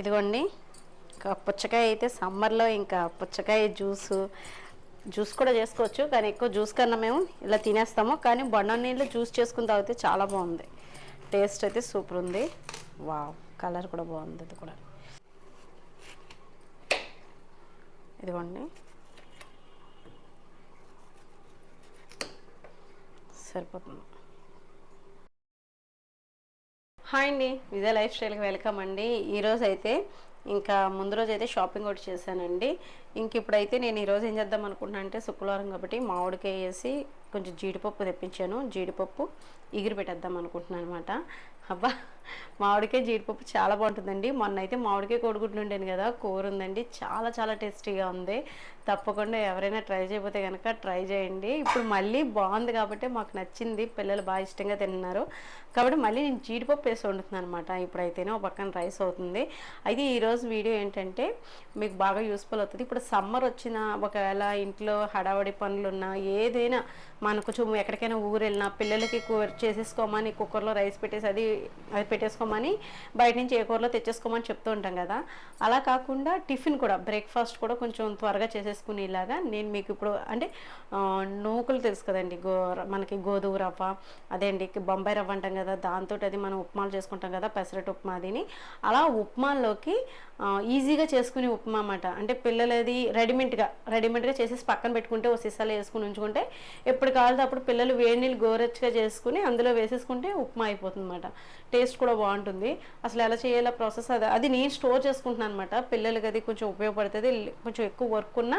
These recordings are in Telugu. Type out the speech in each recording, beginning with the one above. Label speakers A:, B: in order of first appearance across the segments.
A: ఇదిగోండి ఇంకా పుచ్చకాయ అయితే సమ్మర్లో ఇంకా పుచ్చకాయ జ్యూసు జ్యూస్ కూడా చేసుకోవచ్చు కానీ ఎక్కువ జ్యూస్ కన్నా మేము ఇలా తినేస్తాము కానీ బొండ నీళ్ళు జ్యూస్ చేసుకుని తాగితే చాలా బాగుంది. టేస్ట్ అయితే సూపర్ ఉంది. వావ్ కలర్ కూడా బాగుంది ఇది కూడా. ఇదిగోండి. సరిపోతుంది. హాయ్ అండి ఇదే లైఫ్ స్టైల్కి వెల్కమ్ అండి. ఈరోజు అయితే ఇంకా ముందు రోజు అయితే షాపింగ్ ఒకటి చేశానండి. ఇంక ఇప్పుడైతే నేను ఈరోజు ఏం చేద్దాం అనుకుంటున్నాను అంటే శుక్రవారం కాబట్టి మామిడికాయ వేసి కొంచెం జీడిపప్పు తెప్పించాను. జీడిపప్పు ఎగిరి పెట్టేద్దాం అనుకుంటున్నాను అనమాట అబ్బా మామిడికాయ జీడిపప్పు చాలా బాగుంటుందండి. మొన్న అయితే మామిడికాయ కొడుకుంటుండేను కదా కూర ఉందండి. చాలా చాలా టేస్టీగా ఉంది. తప్పకుండా ఎవరైనా ట్రై చేయకపోతే కనుక ట్రై చేయండి. ఇప్పుడు మళ్ళీ బాగుంది కాబట్టి మాకు నచ్చింది. పిల్లలు బాగా ఇష్టంగా తిన్నారు కాబట్టి మళ్ళీ నేను జీడిపప్పు వేసి వండుతున్నాను అనమాట ఇప్పుడైతేనే ఒక పక్కన రైస్ అవుతుంది. అయితే ఈరోజు వీడియో ఏంటంటే మీకు బాగా యూస్ఫుల్ అవుతుంది. ఇప్పుడు సమ్మర్ వచ్చిన ఒకవేళ ఇంట్లో హడావడి పనులు ఉన్నా ఏదైనా మనకు కొంచెం ఎక్కడికైనా ఊరు వెళ్ళినా పిల్లలకి కూర చేసేసుకోమని కుక్కర్లో రైస్ పెట్టేసి అది అది పెట్టేసుకోమని బయట నుంచి ఏ కూరలో తెచ్చేసుకోమని చెప్తూ ఉంటాం కదా. అలా కాకుండా టిఫిన్ కూడా బ్రేక్ఫాస్ట్ కూడా కొంచెం త్వరగా చేసుకునేలాగా నేను మీకు ఇప్పుడు అంటే నూకులు నూకలు తెలుసు కదండి గో మనకి గోధుమ రవ్వ అదే అండి బొంబాయి రవ్వ అంటాం కదా దాంతో అది మనం ఉప్మాలు చేసుకుంటాం కదా పెసరట్టు ఉప్మా అదిని. అలా ఉప్మాల్లోకి ఈజీగా చేసుకునే ఉప్మా అన్నమాట. అంటే పిల్లలది రెడీమేడ్గా రెడీమేడ్గా చేసేసి పక్కన పెట్టుకుంటే ఓ సీసాలో వేసుకుని ఉంచుకుంటే ఎప్పుడు కావాలితే అప్పుడు పిల్లలు వేడి నీళ్ళు గోరెచ్చగా చేసుకుని అందులో వేసేసుకుంటే ఉప్మా అయిపోతుంది అనమాట టేస్ట్ కూడా బాగుంటుంది. అసలు ఎలా చేయాలో ప్రాసెస్ అది అది నేను స్టోర్ చేసుకుంటున్నాను అనమాట పిల్లలకి అది కొంచెం ఉపయోగపడుతుంది కొంచెం ఎక్కువ వర్క్ ఉన్నా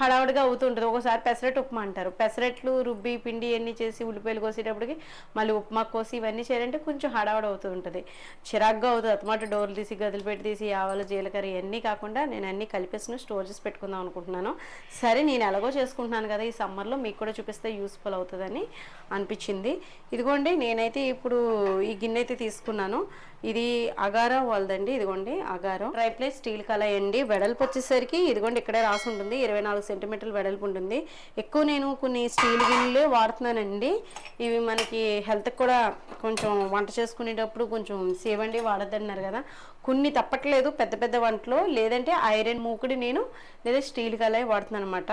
A: హడావుడిగా అవుతుంటుంది. ఒకసారి పెసరెట్ ఉప్మా అంటారు. పెసరట్లు రుబ్బి పిండి ఇవన్నీ చేసి ఉల్లిపాయలు కోసేటప్పటికి మళ్ళీ ఉప్మా కోసి ఇవన్నీ చేయాలంటే కొంచెం హడావుడి అవుతూ ఉంటుంది. చిరాగ్గా అవుతుంది అతమాట డోర్లు తీసి గదులు పెట్టి తీసి ఆవాలు జీలకర్ర ఇవన్నీ కాకుండా నేను అన్నీ కలిపేసి స్టోర్ చేసి పెట్టుకుందాం అనుకుంటున్నాను. సరే నేను ఎలాగో చేసుకుంటున్నాను కదా ఈ సమ్మర్లో మీకు కూడా చూపిస్తే యూస్ఫుల్ అవుతుందని అనిపించింది. ఇదిగోండి నేనైతే ఇప్పుడు ఈ గిన్నె అయితే తీసుకున్నాను. ఇది అగారా వాళ్ళదండి. ఇదిగోండి అగారం. ట్రై ప్లేట్ స్టీల్ కళ అండి. వెడల్పు వచ్చేసరికి ఇదిగోండి ఇక్కడే రాసి ఉంటుంది ఇరవై నాలుగు సెంటీమీటర్ల వెడల్పు ఉంటుంది. ఎక్కువ నేను కొన్ని స్టీల్ గిన్నెలే వాడుతున్నానండి. ఇవి మనకి హెల్త్కి కూడా కొంచెం వంట చేసుకునేటప్పుడు కొంచెం సేవ్ అండి వాడద్దన్నారు కదా. కొన్ని తప్పట్లేదు పెద్ద పెద్ద వంటలో. లేదంటే ఐరన్ మూకుడి నేను లేదా స్టీల్ కళాయి వాడుతున్నాను అనమాట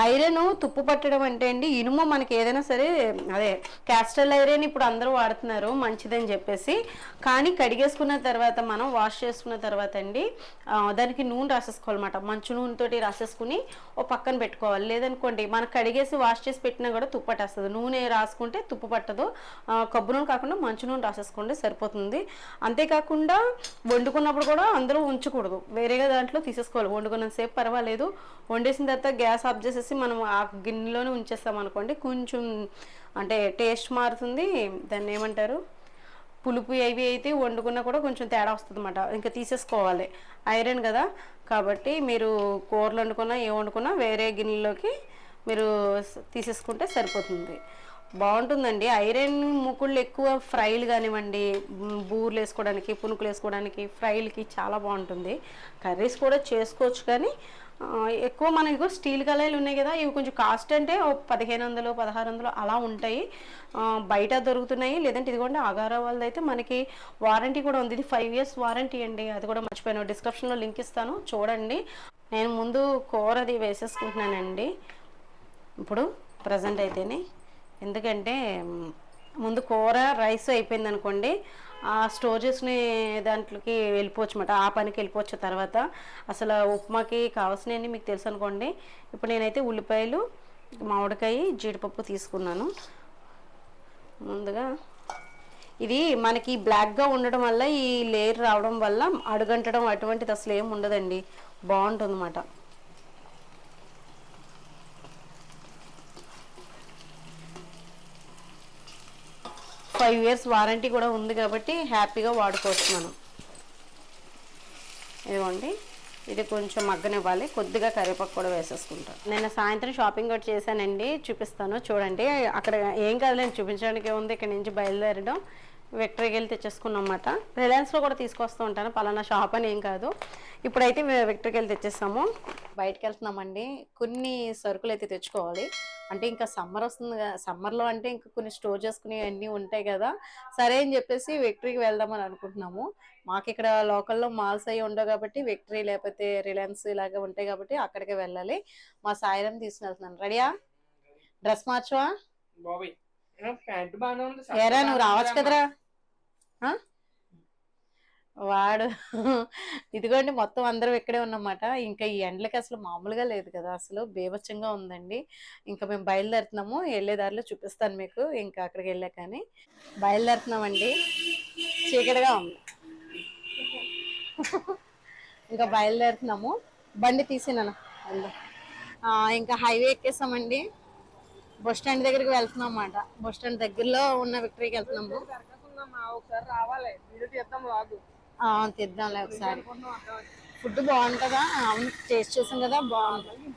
B: ఐరన్
A: తుప్పు పట్టడం అంటే అండి ఇనుము మనకి ఏదైనా సరే అదే క్యాస్టల్ ఐరన్ ఇప్పుడు అందరూ వాడుతున్నారు మంచిదని చెప్పేసి. కానీ కడిగేసుకున్న తర్వాత మనం వాష్ చేసుకున్న తర్వాత అండి దానికి నూనె రాసేసుకోవాలన్నమాట. మంచు నూనెతోటి రాసేసుకుని ఓ పక్కన పెట్టుకోవాలి. లేదనుకోండి మనం కడిగేసి వాష్ చేసి పెట్టినా కూడా తుప్పు పట్టేస్తుంది. నూనె రాసుకుంటే తుప్పు పట్టదు. ఆ, కొబ్బరి నూనె కాకుండా మంచు నూనె రాసేసుకోండి సరిపోతుంది. అంతేకాకుండా వండుకున్నప్పుడు కూడా అందరూ ఉంచకూడదు. వేరేగా దాంట్లో తీసేసుకోవాలి. వండుకున్నంతసేపు పర్వాలేదు. వండేసిన తర్వాత గ్యాస్ ఆఫ్ చేసేసి మనం ఆ గిన్నెలోనే ఉంచేస్తాం అనుకోండి. కొంచెం అంటే టేస్ట్ మారుతుంది. దాన్ని ఏమంటారు? పులుపు అవి అయితే వండుకున్నా కూడా కొంచెం తేడా వస్తుంది అనమాట ఇంకా తీసేసుకోవాలి. ఐరన్ కదా. కాబట్టి మీరు కూరలు వండుకున్నా ఏ వండుకున్నా వేరే గిన్నెలోకి మీరు తీసేసుకుంటే సరిపోతుంది. బాగుంటుందండి. ఐరన్ ముకుళ్ళు ఎక్కువ ఫ్రైలు కానివ్వండి బూర్లు వేసుకోవడానికి పునుకులు వేసుకోవడానికి ఫ్రైలకి చాలా బాగుంటుంది. కర్రీస్ కూడా చేసుకోవచ్చు కానీ ఎక్కువ మనకు స్టీల్ కళాయిలు ఉన్నాయి కదా ఇవి కొంచెం కాస్ట్ అంటే పదిహేను వందలు పదహారు వందలు అలా ఉంటాయి. బయట దొరుకుతున్నాయి. లేదంటే ఇదిగోండి అగారా వాళ్ళది అయితే మనకి వారంటీ కూడా ఉంది. ఇది ఫైవ్ ఇయర్స్ వారంటీ అండి. అది కూడా మర్చిపోయాను. డిస్క్రిప్షన్లో లింక్ ఇస్తాను. చూడండి. నేను ముందు కూర అది వేసేసుకుంటున్నానండి. ఇప్పుడు ప్రజెంట్ అయితేనే ఎందుకంటే ముందు కూర రైస్ అయిపోయింది అనుకోండి ఆ స్టోరేజెస్ని దాంట్లోకి వెళ్ళిపోవచ్చు అనమాట ఆ పనికి వెళ్ళిపోవచ్చు తర్వాత. అసలు ఉప్మాకి కావాల్సినవి మీకు తెలుసు అనుకోండి ఇప్పుడు నేనైతే ఉల్లిపాయలు మామిడికాయ జీడిపప్పు తీసుకున్నాను. ముందుగా ఇది మనకి బ్లాక్గా ఉండడం వల్ల ఈ లేయర్ రావడం వల్ల అడుగంటడం అటువంటిది అసలు ఏం ఉండదండి. బాగుంటుంది ఫైవ్ ఇయర్స్ వారంటీ కూడా ఉంది కాబట్టి హ్యాపీగా వాడుకోవచ్చు మనం. ఇదిగోండి. ఇది కొంచెం మగ్గనివ్వాలి. కొద్దిగా కరివేపాకు కూడా వేసేసుకుంటాను నేను సాయంత్రం షాపింగ్ కూడా చేశానండి. చూపిస్తాను. చూడండి. అక్కడ ఏం కాదులేండి చూపించడానికి ఉంది ఇక్కడ నుంచి బయలుదేరడం. విక్టరీకి వెళ్ళి తెచ్చేసుకున్నాం అన్నమాట. రిలయన్స్లో కూడా తీసుకొస్తూ ఉంటాను. పలానా షాప్ అని ఏం కాదు. ఇప్పుడైతే మేము విక్టరీకి వెళ్ళి తెచ్చేస్తాము. బయటకు వెళ్తున్నామండి. కొన్ని సరుకులు అయితే తెచ్చుకోవాలి. అంటే ఇంకా సమ్మర్ వస్తుంది కదా సమ్మర్లో అంటే ఇంకా కొన్ని స్టోర్ చేసుకునే అన్నీ ఉంటాయి కదా సరే అని చెప్పేసి విక్టరీకి వెళ్దామని అనుకుంటున్నాము. మాకు ఇక్కడ లోకల్లో మాల్స్ అవి ఉండవు కాబట్టి విక్టరీ లేకపోతే రిలయన్స్ ఇలాగ ఉంటాయి కాబట్టి అక్కడికే వెళ్ళాలి. మా సాయిరం తీసుకుని వెళ్తున్నాను. రెడీయా? డ్రెస్ మార్చవా? ఏరా నువ్వు రావచ్చు కదరా? వాడు ఇదిగోండి మొత్తం అందరం ఇక్కడే ఉన్నమాట ఇంకా ఈ ఎండలకి అసలు మామూలుగా లేదు కదా అసలు బీభత్సంగా ఉందండి. ఇంకా మేము బయలుదేరుతున్నాము వెళ్ళే దారిలో చూపిస్తాను మీకు ఇంకా అక్కడికి వెళ్ళా కానీ. బయలుదేరుతున్నామండి. చీకటిగా ఉంది. ఇంకా బయలుదేరుతున్నాము. బండి తీసినాను ఇంకా హైవే ఎక్కేసామండి. బస్ స్టాండ్ దగ్గరికి వెళ్తున్నాం అన్నమాట బస్ స్టాండ్ దగ్గరలో ఉన్న విక్టరీకి వెళ్తున్నాము.
B: ఒకసారి రావాలి. వీడియో తీద్దాం రాదు.
A: తిద్దాంలే ఒకసారి. ఫుడ్ బాగుంటుందా? అవును టేస్ట్ చేసాం కదా బాగుంటుంది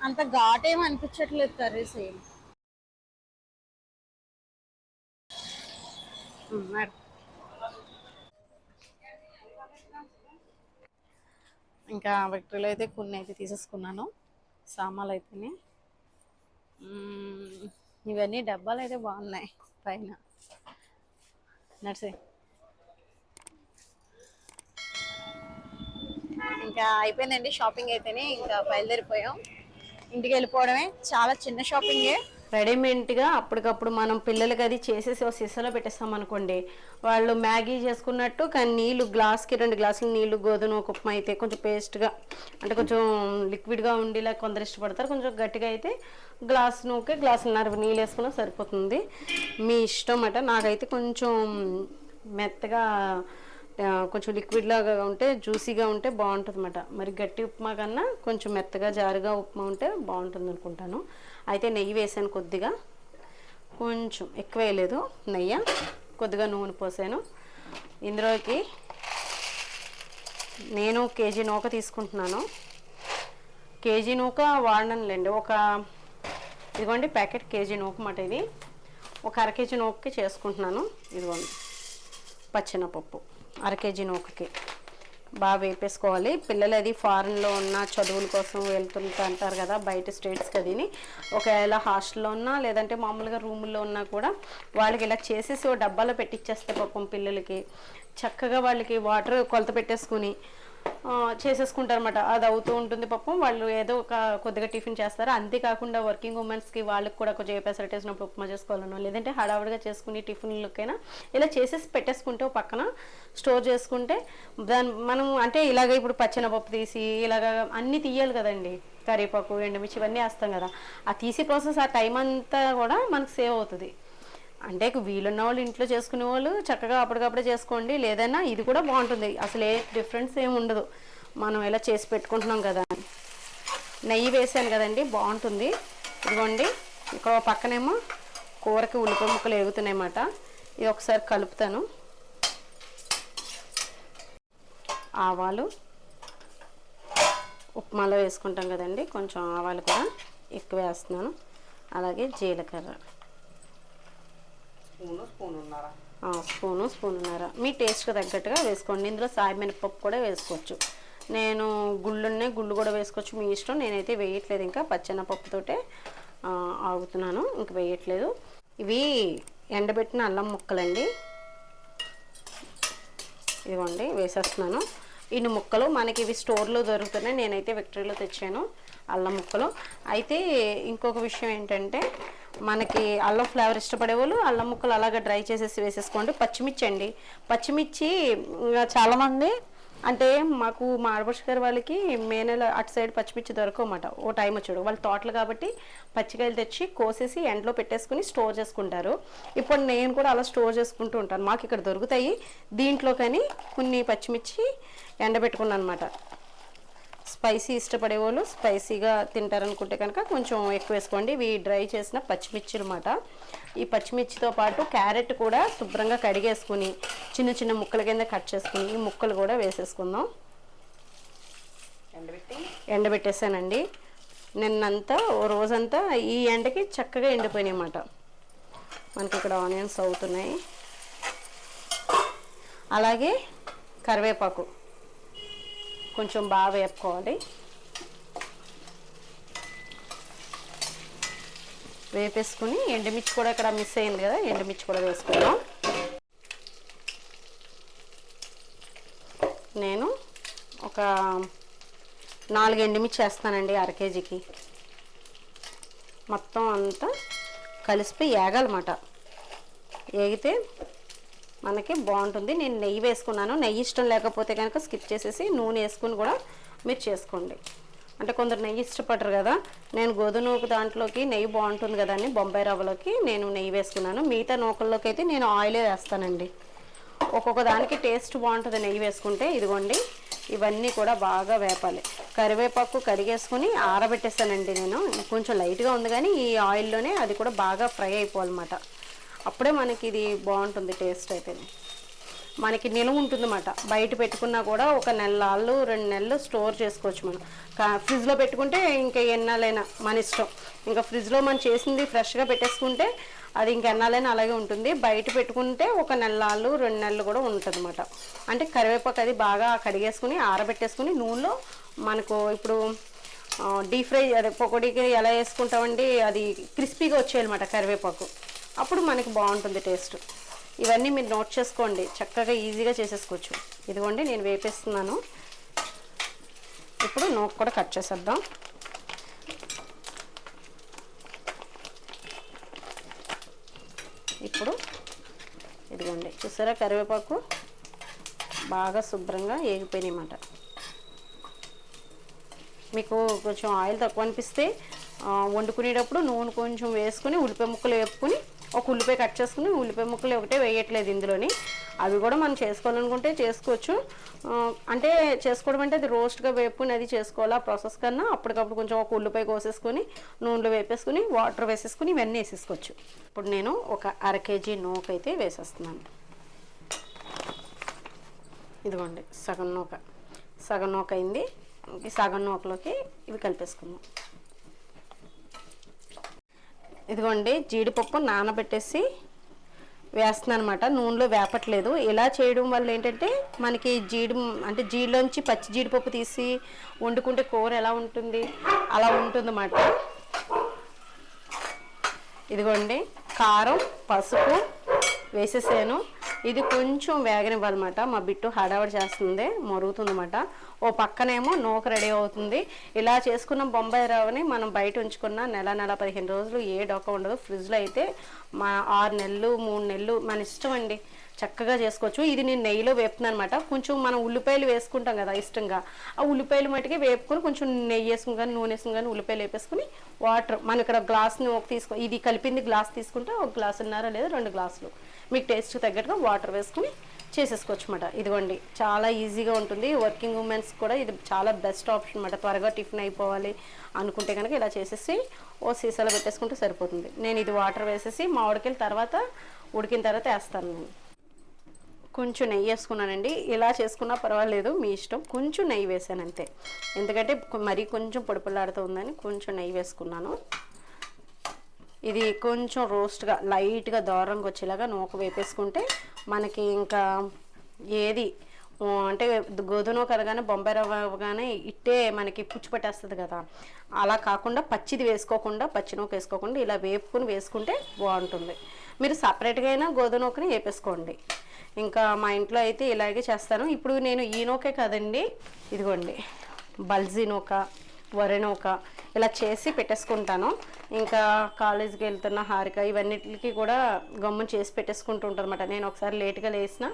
A: అంత ఘాట్ ఏమి అనిపించట్లేదు కర్రీస్ ఏం ఇంకా విక్టరీలో అయితే కొన్ని అయితే తీసేసుకున్నాను. సామాన్లు అయితేనే. ఇవన్నీ డబ్బాలు అయితే బాగున్నాయి పైన. నడిసే ఇంకా అయిపోయిందండి షాపింగ్ అయితేనే ఇంకా బయలుదేరిపోయాం. ఇంటికి వెళ్ళిపోవడమే. చాలా చిన్న షాపింగే. రెడీమేడ్గా అప్పటికప్పుడు మనం పిల్లలకి అది చేసేసి ఒక సీసాలో పెట్టేస్తాం అనుకోండి వాళ్ళు మ్యాగీ చేసుకున్నట్టు కానీ నీళ్ళు గ్లాస్కి రెండు గ్లాసులు నీళ్ళు గోధుమ ఒక ఉప్మా అయితే కొంచెం పేస్ట్గా అంటే కొంచెం లిక్విడ్గా ఉండేలా కొందరు ఇష్టపడతారు. కొంచెం గట్టిగా అయితే గ్లాస్ నూకే గ్లాసున్నర నీళ్ళు వేసుకున్నా సరిపోతుంది. మీ ఇష్టం అట. నాకైతే కొంచెం మెత్తగా కొంచెం లిక్విడ్ లాగా ఉంటే జ్యూసీగా ఉంటే బాగుంటుంది అనమాట మరి గట్టి ఉప్మా కన్నా కొంచెం మెత్తగా జారుగా ఉప్మా ఉంటే బాగుంటుంది అనుకుంటాను అయితే నెయ్యి వేసాను కొద్దిగా. కొంచెం ఎక్కువ వేయలేదు నెయ్యి. కొద్దిగా నూనె పోసాను. ఇందులోకి నేను కేజీ నూక తీసుకుంటున్నాను. కేజీ నూక వాడనంలేండి. ఒక ఇదిగోండి ప్యాకెట్ కేజీ నూక మాట ఇది. ఒక అర కేజీ నూకకి చేసుకుంటున్నాను. ఇదిగోండి పచ్చినపప్పు అర కేజీ నూకకి. బాగా వేపేసుకోవాలి. పిల్లలు అది ఫారెన్లో ఉన్న చదువుల కోసం వెళ్తుంటా అంటారు కదా బయట స్టేట్స్కి అదిని. ఒకవేళ హాస్టల్లో ఉన్నా లేదంటే మామూలుగా రూముల్లో ఉన్నా కూడా వాళ్ళకి ఇలా చేసేసి ఓ డబ్బాలో పెట్టిచ్చేస్తే పాపం పిల్లలకి. చక్కగా వాళ్ళకి వాటర్ కొలత పెట్టేసుకుని చేసేసుకుంటారు అనమాట అది అవుతూ ఉంటుంది పాపం. వాళ్ళు ఏదో ఒక కొద్దిగా టిఫిన్ చేస్తారు. అంతేకాకుండా వర్కింగ్ ఉమెన్స్కి వాళ్ళకి కూడా కొంచెం ఏ పెసరట్ వేసినప్పుడు ఉప్మా చేసుకోవాలనో లేదంటే హడావుడిగా చేసుకుని టిఫిన్లకైనా ఇలా చేసేసి పెట్టేసుకుంటే పక్కన స్టోర్ చేసుకుంటే దాని మనం అంటే ఇలాగ ఇప్పుడు పచ్చెనపప్పు తీసి ఇలాగ అన్నీ తీయాలి కదండి. కరివేపాకు ఎండుమిర్చి ఇవన్నీ వేస్తాం కదా. ఆ తీసి ప్రాసెస్ ఆ టైం అంతా కూడా మనకు సేవ్ అవుతుంది. అంటే వీలున్న వాళ్ళు ఇంట్లో చేసుకునే వాళ్ళు చక్కగా అప్పటికప్పుడే చేసుకోండి లేదన్నా ఇది కూడా బాగుంటుంది. అసలు ఏ డిఫరెన్స్ ఏమి ఉండదు. మనం ఇలా చేసి పెట్టుకుంటున్నాం కదా. అని. నెయ్యి వేసాను కదండి బాగుంటుంది. ఇదిగోండి ఇక్కడ పక్కనేమో కూరకి ఉల్లిపాయ ముక్కలు ఎగుతున్నాయన్నమాట ఇది ఒకసారి కలుపుతాను. ఆవాలు ఉప్మాలో వేసుకుంటాం కదండి కొంచెం ఆవాలు కూడా ఎక్కువ వేస్తున్నాను. అలాగే జీలకర్ర.
B: స్పూన్ ఉన్నారా
A: స్పూను స్పూన్నర మీ టేస్ట్కి తగ్గట్టుగా వేసుకోండి. ఇందులో సాయి మినపప్పు కూడా వేసుకోవచ్చు. నేను గుళ్ళున్నే గుళ్ళు కూడా వేసుకోవచ్చు. మీ ఇష్టం. నేనైతే వేయట్లేదు ఇంకా. పచ్చెనపప్పుతోటే ఆగుతున్నాను. ఇంక వేయట్లేదు. ఇవి ఎండబెట్టిన అల్లం ముక్కలండి. ఇదిగోండి వేసేస్తున్నాను. ఇన్ని ముక్కలు మనకి ఇవి స్టోర్లో దొరుకుతున్నాయి. నేనైతే విక్టరీలో తెచ్చాను అల్లం ముక్కలు. అయితే ఇంకొక విషయం ఏంటంటే మనకి అల్లం ఫ్లేవర్ ఇష్టపడే వాళ్ళు అల్లం ముక్కలు అలాగే డ్రై చేసేసి వేసేసుకోండి. పచ్చిమిర్చి అండి పచ్చిమిర్చి చాలామంది అంటే మాకు మా ఆడపడుచు గారి వాళ్ళకి మే నెల అటు సైడ్ పచ్చిమిర్చి దొరకమాట ఓ టైం వచ్చాడు. వాళ్ళ తోటలు కాబట్టి పచ్చికాయలు తెచ్చి కోసేసి ఎండలో పెట్టేసుకుని స్టోర్ చేసుకుంటారు. ఇప్పుడు నేను కూడా అలా స్టోర్ చేసుకుంటూ ఉంటాను. మాకు ఇక్కడ దొరుకుతాయి. దీంట్లో కానీ కొన్ని పచ్చిమిర్చి ఎండబెట్టుకున్నాను అనమాట స్పైసీ ఇష్టపడే వాళ్ళు స్పైసీగా తింటారనుకుంటే కనుక కొంచెం ఎక్కువ వేసుకోండి. ఇవి డ్రై చేసిన పచ్చిమిర్చి అనమాట ఈ పచ్చిమిర్చితో పాటు క్యారెట్ కూడా శుభ్రంగా కడిగేసుకుని చిన్న చిన్న ముక్కల కింద కట్ చేసుకుని ఈ ముక్కలు కూడా వేసేసుకుందాం.
B: ఎండబెట్టి
A: ఎండబెట్టేసానండి నిన్నంతా ఓ రోజంతా ఈ ఎండకి చక్కగా ఎండిపోయినాయి అన్నమాట మనకి ఇక్కడ ఆనియన్స్ అవుతున్నాయి. అలాగే కరివేపాకు. కొంచెం బాగా వేపుకోవాలి. వేపేసుకుని ఎండుమిర్చి కూడా ఇక్కడ మిస్ అయింది కదా ఎండుమిర్చి కూడా వేసుకుందాం. నేను ఒక నాలుగు ఎండుమిర్చి వేస్తానండి అర కేజీకి. మొత్తం అంతా కలిసిపోయి ఏగాలన్నమాట ఏగితే మనకి బాగుంటుంది. నేను నెయ్యి వేసుకున్నాను. నెయ్యి ఇష్టం లేకపోతే కనుక స్కిప్ చేసేసి నూనె వేసుకుని కూడా మీరు చేసుకోండి. అంటే కొందరు నెయ్యి ఇష్టపడరు కదా. నేను గోధుమ నూక దాంట్లోకి నెయ్యి బాగుంటుంది కదా అని బొంబాయి రవ్వలోకి నేను నెయ్యి వేసుకున్నాను. మిగతా నూకల్లోకి అయితే నేను ఆయిలే వేస్తానండి. ఒక్కొక్క దానికి టేస్ట్ బాగుంటుంది నెయ్యి వేసుకుంటే. ఇదిగోండి. ఇవన్నీ కూడా బాగా వేపాలి. కరివేపాకు కరిగేసుకుని ఆరబెట్టేస్తానండి నేను. కొంచెం లైట్గా ఉంది కానీ ఈ ఆయిల్లోనే అది కూడా బాగా ఫ్రై అయిపోవాలన్నమాట. అప్పుడే మనకి ఇది బాగుంటుంది టేస్ట్ అయితే మనకి నిలువ ఉంటుందన్నమాట. బయట పెట్టుకున్నా కూడా ఒక నెలలు రెండు నెలలు స్టోర్ చేసుకోవచ్చు మనం. కా- ఫ్రిడ్జ్లో పెట్టుకుంటే ఇంకా ఎన్నాలైనా మన ఇష్టం. ఇంకా ఫ్రిడ్జ్లో మనం చేసింది ఫ్రెష్గా పెట్టేసుకుంటే అది ఇంకా ఎన్నాలైనా అలాగే ఉంటుంది. బయట పెట్టుకుంటే ఒక నెలలు రెండు నెలలు కూడా ఉంటుంది అనమాట అంటే కరివేపాకు అది బాగా కడిగేసుకుని ఆరబెట్టేసుకుని నూనెలో మనకు ఇప్పుడు డీప్ ఫ్రై అదే పకోడీకి ఎలా వేసుకుంటామండి అది క్రిస్పీగా వచ్చేయాలన్నమాట కరివేపాకు. అప్పుడు మనకి బాగుంటుంది టేస్ట్. ఇవన్నీ మీరు నోట్ చేసుకోండి. చక్కగా ఈజీగా చేసేసుకోవచ్చు. ఇదిగోండి నేను వేపేస్తున్నాను. ఇప్పుడు నోక్ కూడా కట్ చేసేద్దాం. ఇప్పుడు ఇదిగోండి చూసారా కరివేపాకు? బాగా శుభ్రంగా ఏగిపోయినాయి అన్నమాట. మీకు కొంచెం ఆయిల్ తక్కువ అనిపిస్తే వండుకునేటప్పుడు నూనె కొంచెం వేసుకుని ఉల్లిపాయ ముక్కలు వేపుకుని ఒక ఉల్లిపాయ కట్ చేసుకుని ఉల్లిపాయ ముక్కలు ఒకటే వేయట్లేదు ఇందులోని. అవి కూడా మనం చేసుకోవాలనుకుంటే చేసుకోవచ్చు. అంటే చేసుకోవడం అంటే అది రోస్ట్గా వేపుకుని అది చేసుకోవాలి? ఆ ప్రాసెస్ కన్నా అప్పటికప్పుడు కొంచెం ఒక ఉల్లిపాయ కోసేసుకొని నూనెలో వేపేసుకుని వాటర్ వేసేసుకుని ఇవన్నీ వేసేసుకోవచ్చు. ఇప్పుడు నేను ఒక అర కేజీ నూక అయితే వేసేస్తున్నాను. ఇదిగోండి సగం నూక. సగం నూక అయింది. ఈ సగం నూకలోకి ఇవి కలిపేసుకుందాం. ఇదిగోండి జీడిపప్పు నానబెట్టేసి వేస్తున్నాను అనమాట నూనెలో వేపట్లేదు. ఇలా చేయడం వల్ల ఏంటంటే మనకి జీడి అంటే జీడిలోంచి పచ్చి జీడిపప్పు తీసి వండుకుంటే కూర ఎలా ఉంటుంది? అలా ఉంటుందన్నమాట. ఇదిగోండి కారం పసుపు వేసేసాను. ఇది కొంచెం వేగనివ్వాలన్నమాట. మా బిట్టు హడావడి చేస్తుంది మరుగుతుందన్నమాట. ఓ పక్కనేమో నూక రెడీ అవుతుంది. ఇలా చేసుకున్న బొంబాయి రవ్వని మనం బయట ఉంచుకున్న నెల నెల పదిహేను రోజులు ఏ డొక్క ఉండదు. ఫ్రిడ్జ్లో అయితే మా ఆరు నెలలు మూడు నెలలు మన ఇష్టం అండి. చక్కగా చేసుకోవచ్చు. ఇది నేను నెయ్యిలో వేపుతున్నాను అనమాట కొంచెం మనం ఉల్లిపాయలు వేసుకుంటాం కదా ఇష్టంగా. ఆ ఉల్లిపాయలు మట్టుకే వేపుకొని కొంచెం నెయ్యి వేసుకుని కానీ నూనె వేసుకుని కానీ ఉల్లిపాయలు వేపేసుకుని వాటర్ మనం ఇక్కడ గ్లాస్ని ఒక తీసుకో ఇది కలిపింది గ్లాస్ తీసుకుంటే ఒక గ్లాస్ ఉన్నారా లేదా రెండు గ్లాసులు. మీకు టేస్ట్ తగ్గట్టుగా వాటర్ వేసుకుని చేసేసుకోవచ్చు అనమాట ఇదిగోండి చాలా ఈజీగా ఉంటుంది. వర్కింగ్ ఉమెన్స్ కూడా ఇది చాలా బెస్ట్ ఆప్షన్ అనమాట త్వరగా టిఫిన్ అయిపోవాలి అనుకుంటే కనుక ఇలా చేసేసి ఓ సీసాలో పెట్టేసుకుంటే సరిపోతుంది. నేను ఇది వాటర్ వేసేసి మామిడికాయల తర్వాత ఉడికిన తర్వాత వేస్తాను నేను. కొంచెం నెయ్యి వేసుకున్నానండి. ఇలా చేసుకున్నా పర్వాలేదు మీ ఇష్టం. కొంచెం నెయ్యి వేసాను అంతే ఎందుకంటే మరీ కొంచెం పొడిపొల్లాడుతూ ఉందని కొంచెం నెయ్యి వేసుకున్నాను. ఇది కొంచెం రోస్ట్గా లైట్గా దూరంగా వచ్చేలాగా నూక వేపేసుకుంటే మనకి ఇంకా ఏది అంటే గోధుమ కరగానే బొంబాయి రవ్వ అవ్వగానే ఇట్టే మనకి పుచ్చి పట్టేస్తుంది కదా. అలా కాకుండా పచ్చిది వేసుకోకుండా పచ్చి నూక వేసుకోకుండా ఇలా వేపుకుని వేసుకుంటే బాగుంటుంది. మీరు సపరేట్గా అయినా గోధుమ నూకని వేపేసుకోండి. ఇంకా మా ఇంట్లో అయితే ఇలాగే చేస్తాను. ఇప్పుడు నేను ఈ నూకే కదండి. ఇదిగోండి. బల్జీ నూక వరి ఇలా చేసి పెట్టేసుకుంటాను. ఇంకా కాలేజీకి వెళ్తున్న హారిక ఇవన్నిటికి కూడా గమ్మున చేసి పెట్టేసుకుంటూ ఉంటాను అనమాట నేను ఒకసారి లేట్గా లేసిన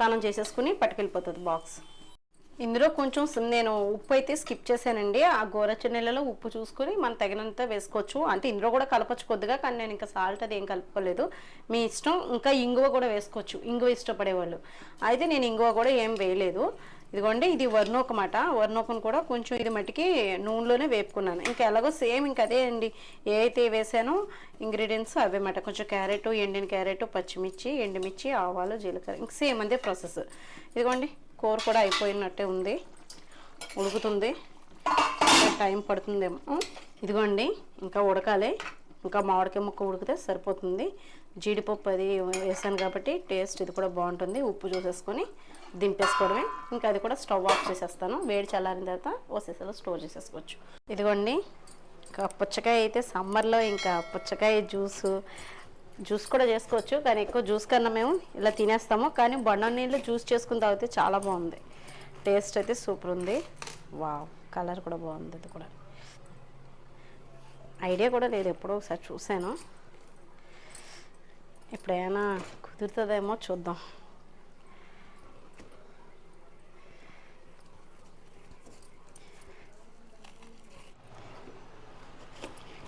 A: తనం చేసేసుకుని పట్టుకెళ్ళిపోతుంది బాక్స్. ఇందులో కొంచెం నేను ఉప్పు అయితే స్కిప్ చేశానండి. ఆ గోరచ్చ నెలలో ఉప్పు చూసుకొని మనం తగినంత వేసుకోవచ్చు. అంటే ఇందులో కూడా కలపచ్చు కొద్దిగా కానీ నేను ఇంకా సాల్ట్ అది ఏం కలుపుకోలేదు. మీ ఇష్టం ఇంకా ఇంగువ కూడా వేసుకోవచ్చు. ఇంగువ ఇష్టపడేవాళ్ళు. అయితే నేను ఇంగువ కూడా ఏం వేయలేదు. ఇదిగోండి ఇది వర్ణోకమాట వర్ణోకను కూడా కొంచెం ఇది మట్టికి నూనెలోనే వేపుకున్నాను. ఇంకా ఎలాగో సేమ్ ఇంకా అదే అండి. ఏ అయితే వేసానో ఇంగ్రీడియంట్స్ అవే మాట. కొంచెం క్యారెట్ ఎండిన క్యారెట్ పచ్చిమిర్చి ఎండుమిర్చి ఆవాలు జీలకర్ర ఇంక సేమ్ అదే ప్రాసెస్. ఇదిగోండి కూర కూడా అయిపోయినట్టే ఉంది. ఉడుకుతుంది. టైం పడుతుందేమో. ఇదిగోండి ఇంకా ఉడకాలి. ఇంకా మామిడికాయ ముక్క ఉడికితే సరిపోతుంది. జీడిపప్పు అది వేసాను కాబట్టి టేస్ట్ ఇది కూడా బాగుంటుంది. ఉప్పు చూసేసుకొని దింపేసుకోవడమే. ఇంకా అది కూడా స్టవ్ ఆఫ్ చేసేస్తాను. వేడి చల్లారిన తర్వాత ఓ స్టోర్ చేసేసుకోవచ్చు. ఇదిగోండి ఇంకా పుచ్చకాయ అయితే సమ్మర్లో ఇంకా పుచ్చకాయ జ్యూసు జ్యూస్ కూడా చేసుకోవచ్చు కానీ ఎక్కువ జ్యూస్ కన్నా మేము ఇలా తినేస్తాము. కానీ బొండ నీళ్ళు జ్యూస్ చేసుకుని తాగితే చాలా బాగుంది. టేస్ట్ అయితే సూపర్ ఉంది. వావ్ కలర్ కూడా బాగుంది ఇది కూడా. ఐడియా కూడా లేదు ఎప్పుడో ఒకసారి చూశాను. ఎప్పుడైనా కుదురుతుందేమో చూద్దాం.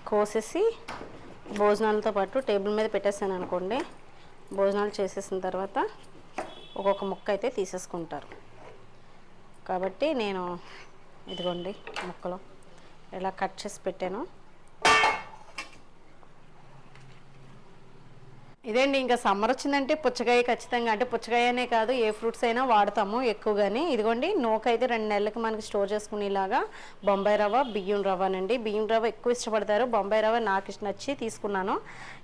A: కోసేసి భోజనాలతో పాటు టేబుల్ మీద పెట్టేసాను అనుకోండి. భోజనాలు చేసేసిన తర్వాత ఒక్కొక్క ముక్క అయితే తీసేసుకుంటారు. కాబట్టి నేను ఇదిగోండి ముక్కలు. ఇలా కట్ చేసి పెట్టాను. ఇదేండి ఇంకా సమ్మర్ వచ్చిందంటే పుచ్చకాయ ఖచ్చితంగా అంటే పుచ్చకాయనే కాదు ఏ ఫ్రూట్స్ అయినా వాడతాము ఎక్కువగాని. ఇదిగోండి నూక అయితే రెండు నెలలకు మనకి స్టోర్ చేసుకునేలాగా బొంబాయి రవ్వ బియ్యం రవ్వనండి. బియ్యం రవ్వ ఎక్కువ ఇష్టపడతారు. బొంబాయి రవ్వ నాకు ఇష్టం నచ్చి తీసుకున్నాను.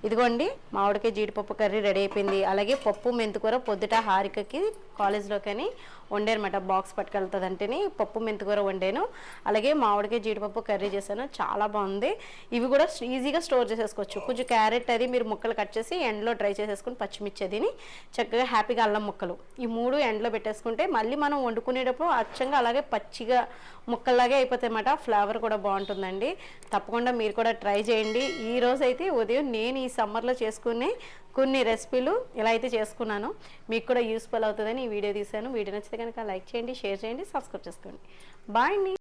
A: ఇదిగోండి మామిడికాయ జీడిపప్పు కర్రీ రెడీ అయిపోయింది. అలాగే పప్పు మెంతికూర పొద్దుట హారికకి కాలేజ్లో కానీ వండానమాట బాక్స్ పట్టుకెళ్తుందంటేని పప్పు మెంతికూర వండాను. అలాగే మామిడికాయ జీడిపప్పు కర్రీ చేశాను. చాలా బాగుంది. ఇవి కూడా ఈజీగా స్టోర్ చేసేసుకోవచ్చు. కొంచెం క్యారెట్ అది మీరు ముక్కలు కట్ చేసి ఎండలో డ్రై చేసేసుకుని పచ్చిమిర్చి అదిని చక్కగా హ్యాపీగా అల్లం ముక్కలు. ఈ మూడు ఎండలో పెట్టేసుకుంటే మళ్ళీ మనం వండుకునేటప్పుడు అచ్చంగా అలాగే పచ్చిగా ముక్కల్లాగే అయిపోతాయి అన్నమాట ఫ్లేవర్ కూడా బాగుంటుందండి. తప్పకుండా మీరు కూడా ట్రై చేయండి. ఈ రోజైతే అయితే ఉదయం నేను ఈ సమ్మర్లో చేసుకునే కొన్ని రెసిపీలు ఇలా అయితే చేసుకున్నాను. మీకు కూడా యూస్ఫుల్ అవుతుందని ఈ వీడియో తీశాను. వీడియో నచ్చితే కనుక లైక్ చేయండి షేర్ చేయండి సబ్స్క్రైబ్ చేసుకోండి. బాయ్ అండి.